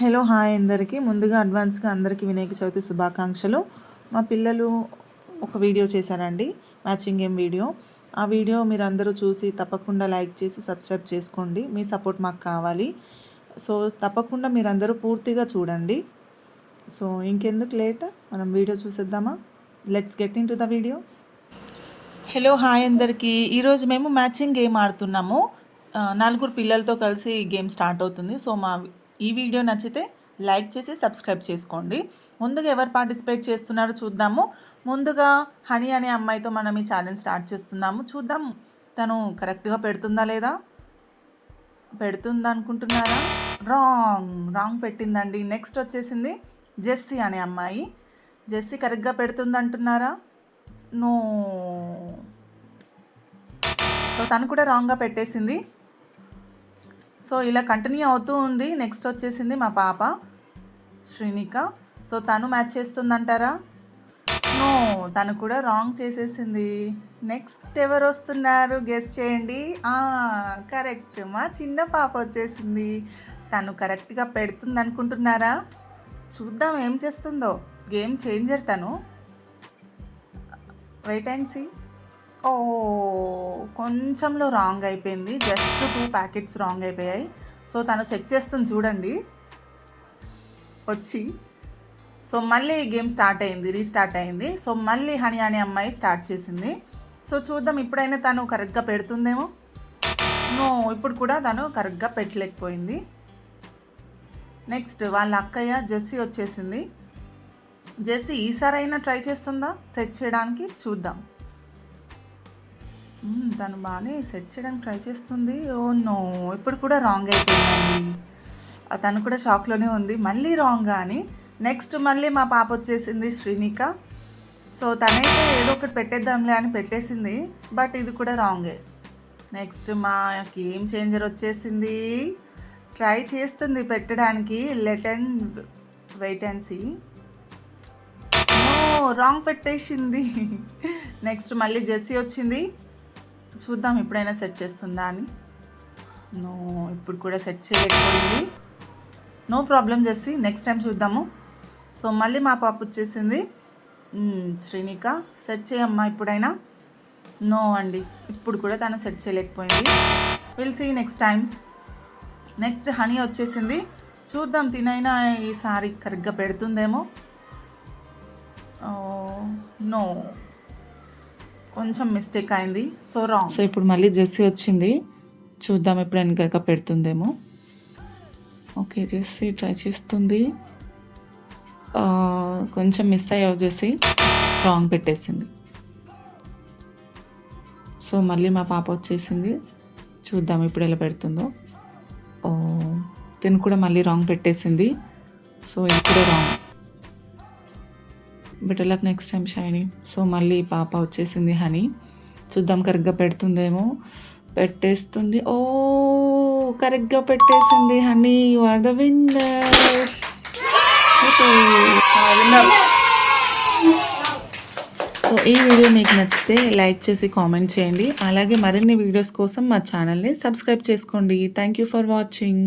Hello hi అందరికీ. ముందుగా అడ్వాన్స్గా అందరికీ వినాయక చవితి శుభాకాంక్షలు. మా పిల్లలు ఒక వీడియో చేశారండి మ్యాచింగ్ గేమ్ వీడియో. ఆ వీడియో మీరు అందరూ చూసి తప్పకుండా లైక్ చేసి సబ్స్క్రైబ్ చేసుకోండి. మీ సపోర్ట్ మాకు కావాలి. సో తప్పకుండా మీరందరూ పూర్తిగా చూడండి. సో ఇంకెందుకు లేట్? మనం వీడియో చూసేద్దామా? Let's get into the video hello hi అందరికీ. ఈరోజు మేము మ్యాచింగ్ గేమ్ ఆడుతున్నాము. నలుగురు పిల్లలతో కలిసి గేమ్ స్టార్ట్ అవుతుంది. సో మా ఈ వీడియో నచ్చితే లైక్ చేసి సబ్స్క్రైబ్ చేసుకోండి. ముందుగా ఎవరు పార్టిసిపేట్ చేస్తున్నారో చూద్దాము. ముందుగా హనీ అనే అమ్మాయితో మనం ఈ ఛాలెంజ్ స్టార్ట్ చేస్తున్నాము. చూద్దాం. తను కరెక్ట్గా పెడుతుందా లేదా? పెడుతుందా అనుకుంటున్నారా రాంగ్. రాంగ్ పెట్టిందండి. నెక్స్ట్ వచ్చేసింది జెస్సీ అనే అమ్మాయి. జెస్సీ కరెక్ట్గా పెడుతుంది అంటున్నారా నో. సో తను కూడా రాంగ్గా పెట్టేసింది. సో ఇలా కంటిన్యూ అవుతూ ఉంది. నెక్స్ట్ వచ్చేసింది మా పాప శ్రీనిక. సో తను మ్యాచ్ చేస్తుందంటారా? నో తను కూడా రాంగ్ చేసేసింది. నెక్స్ట్ ఎవరు వస్తున్నారు? గెస్ట్ చేయండి. కరెక్ట్ మా చిన్న పాప వచ్చేసింది. తను కరెక్ట్గా పెడుతుంది అనుకుంటున్నారా చూద్దాం ఏం చేస్తుందో. గేమ్ చేంజర్ తను. వెయిట్ అండ్ సీ ఓ కొంచెంలో రాంగ్ అయిపోయింది. జస్ట్ టూ ప్యాకెట్స్ రాంగ్ అయిపోయాయి. సో తను చెక్ చేస్తుంది చూడండి. వచ్చి. సో మళ్ళీ గేమ్ స్టార్ట్ అయింది రీస్టార్ట్ అయింది. సో మళ్ళీ హనీ అనే అమ్మాయి స్టార్ట్ చేసింది. సో చూద్దాం ఇప్పుడైనా తను కరెక్ట్గా పెడుతుందేమో? నో ఇప్పుడు కూడా తను కరెక్ట్గా పెట్టలేకపోయింది. నెక్స్ట్ వాళ్ళ అక్కయ్య జెస్సీ వచ్చేసింది. జెస్సీ ఈసారైనా ట్రై చేస్తుందా? సెట్ చేయడానికి? చూద్దాం. తను బాగానే సెట్ చేయడానికి ట్రై చేస్తుంది. ఓ నో ఇప్పుడు కూడా రాంగ్ అయిపోయింది తను కూడా షాక్లోనే ఉంది. మళ్ళీ రాంగ్ అని. నెక్స్ట్ మళ్ళీ మా పాప వచ్చేసింది శ్రీనిక. సో తనైతే ఏదో ఒకటి పెట్టేద్దాంలే అని పెట్టేసింది. బట్ ఇది కూడా రాంగే నెక్స్ట్ మా గేమ్ చేంజర్ వచ్చేసింది? ట్రై చేస్తుంది పెట్టడానికి. Let and wait and see wrong పెట్టేసింది. నెక్స్ట్ మళ్ళీ జెస్సీ వచ్చింది. చూద్దాం ఎప్పుడైనా సెట్ చేస్తుందా అని. నో ఇప్పుడు కూడా సెట్ చేయలేకపోయింది నో ప్రాబ్లం చేసి నెక్స్ట్ టైం చూద్దాము. సో మళ్ళీ మా పాప వచ్చేసింది. శ్రీనిక సెట్ చేయమ్మా ఇప్పుడైనా. నో అండి ఇప్పుడు కూడా తను సెట్ చేయలేకపోయింది. Will see next time next honey వచ్చేసింది. చూద్దాం తినైనా ఈసారి కరెక్ట్గా పెడుతుందేమో. నో. కొంచెం మిస్టేక్ అయింది. సో రాంగ్ సో ఇప్పుడు మళ్ళీ జెస్సీ వచ్చింది. చూద్దాం ఎప్పుడు వెనక పెడుతుందేమో. ఓకే జెస్సీ ట్రై చేస్తుంది. కొంచెం మిస్ అయ్యావు జెస్సీ రాంగ్ పెట్టేసింది. సో మళ్ళీ మా పాప వచ్చేసింది. చూద్దాం ఇప్పుడు ఎలా పెడుతుందో. తిను కూడా మళ్ళీ రాంగ్ పెట్టేసింది. సో ఇప్పుడే wrong better luck next time Shiny so మళ్ళీ పాప వచ్చేసింది హనీ. చూద్దాం కరెక్ట్గా పెడుతుందేమో. పెట్టేస్తుంది. ఓ కరెక్ట్గా పెట్టేసింది Honey. You are the winner so ఈ వీడియో మీకు నచ్చితే లైక్ చేసి కామెంట్ చేయండి. అలాగే మరిన్ని వీడియోస్ కోసం మా ఛానల్ని సబ్స్క్రైబ్ చేసుకోండి. Thank you for watching